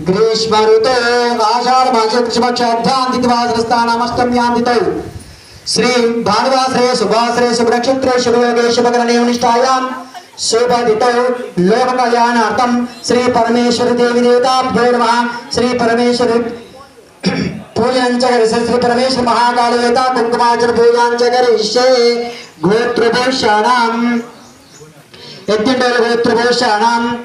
గ్రీష్మ ఋతో ఆషాఢ మాస కృష్ణపక్షాధ్యాంతివాసనస్థానమష్టమ్యాంతితౌ శ్రీ భానువాసరే శుభాసరే శుభ నక్షత్రే శుభయోగే శుభకరణే నిష్ఠాయాం శుభదితౌ లోక కళ్యాణార్థం శ్రీ పరమేశ్వర దేవి దేవతాభ్యో నమ శ్రీ పరమేశ్వర పూజంచ శ్రీ పరమేశ్వర మహాకాళవేత కుంకుమాచర పూజాంచ కరిష్యే గోత్రభూషాణం యజ్ఞండల గోత్రభూషాణం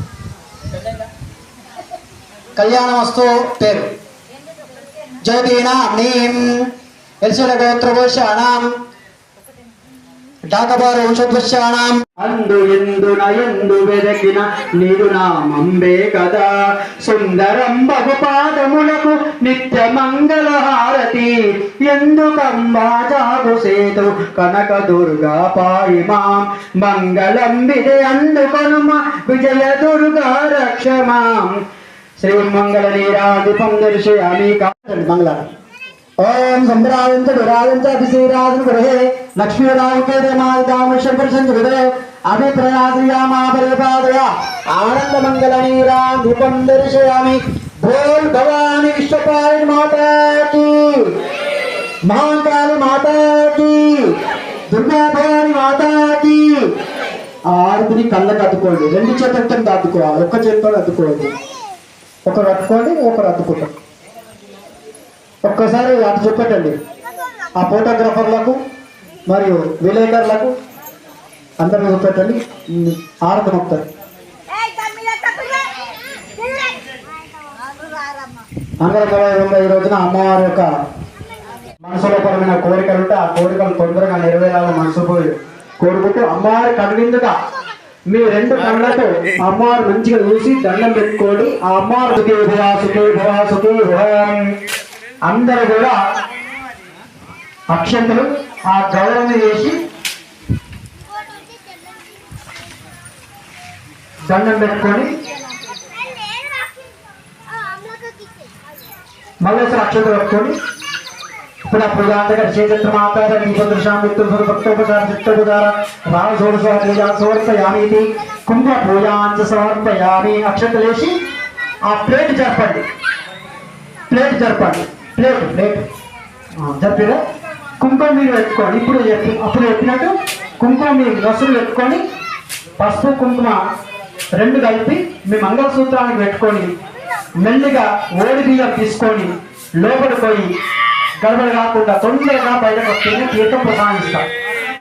కళ్యాణమస్తు పేరు. జ్యోతినాం నీం ఎల్సిన గోత్రభూషాణం డాకబారు వంశోద్భుషాణం అందు ఎందు నయందు వెదకిన నీరు నామంబే కదా. సుందరం బహుపాదములకు నిత్య మంగళ హారతి ఎందుకంబా జాగు సేతు కనక దుర్గా పాయి మాం మంగళం విజయ అందుకొనుమ విజయ దుర్గా రక్షమాం శ్రీ మంగళ నీరాధిపం దర్శయామి మంగళ. ఓం సంభ్రాజంచ విరాజంచ అభిశ్రీరాజన్ గృహే లక్ష్మీరామకేతమాదామశంకర్షంచ విదే ఆనంద మంగళ నీరాధిపం దర్శయామి. బోల్ భవాని విశ్వపాలి మాతాకి. మహాకాళి మాతాకి. దుర్గా భవాని మాతాకి. ఆరుని కళ్ళకు అద్దుకోండి రెండు చేతులతో అద్దుకోవాలి ఒక్క చేతితో అద్దుకోవద్దు ఒకరు అద్దుకోండి ఒకరు అద్దుకుంటాం ఒక్కసారి అటు చూపెట్టండి ఆ ఫోటోగ్రాఫర్లకు మరియు విలేకరులకు అందరిని చూపెట్టండి ఆరతి మొక్తారు అంగరంగ ఈ రోజున అమ్మవారి యొక్క మనసులో పరమైన కోరికలు ఉంటే ఆ కోరికలు తొందరగా నెరవేరాలని మనసు పోయి కోరుకుంటూ అమ్మవారి కనువిందుగా మీ రెండు కళ్ళతో అమ్మవారు మంచిగా చూసి దండం పెట్టుకోండి. ఆ అమ్మవారు సుఖీ భువా సుఖీ భువా భువం అందరూ కూడా అక్షంతలు ఆ గౌరవం చేసి దండం పెట్టుకొని మళ్ళీ అక్షంతలు పెట్టుకొని ఇప్పుడు ప్రధానంగా క్షేత్ర మాతార దీపదృశాం విత్తుల భక్తోపచార చిత్తోపచార రాజ షోడశ పూజా సమర్పయామి కుంభ పూజాంచ సమర్పయామి అక్షతలేసి ఆ ప్లేట్ జరపండి ప్లేట్ జరపండి ప్లేట్ ప్లేట్ జరిపిరా కుంకుమ మీరు పెట్టుకోండి ఇప్పుడు చెప్పి అప్పుడు చెప్పినట్టు కుంకుమ మీరు నసులు పెట్టుకొని పసుపు కుంకుమ రెండు కలిపి మీ మంగళసూత్రానికి పెట్టుకొని మెల్లిగా ఓడి బియ్యం తీసుకొని లోపలికి పోయి ಗರ್ಭ ಕಾకుండా ತೊಂದರೆ ಕಾಪಾಡಿದ ಕೊಡ್ತೇನೆ ತೀರ್ಥ ಪ್ರಧಾನಿಸ್ತ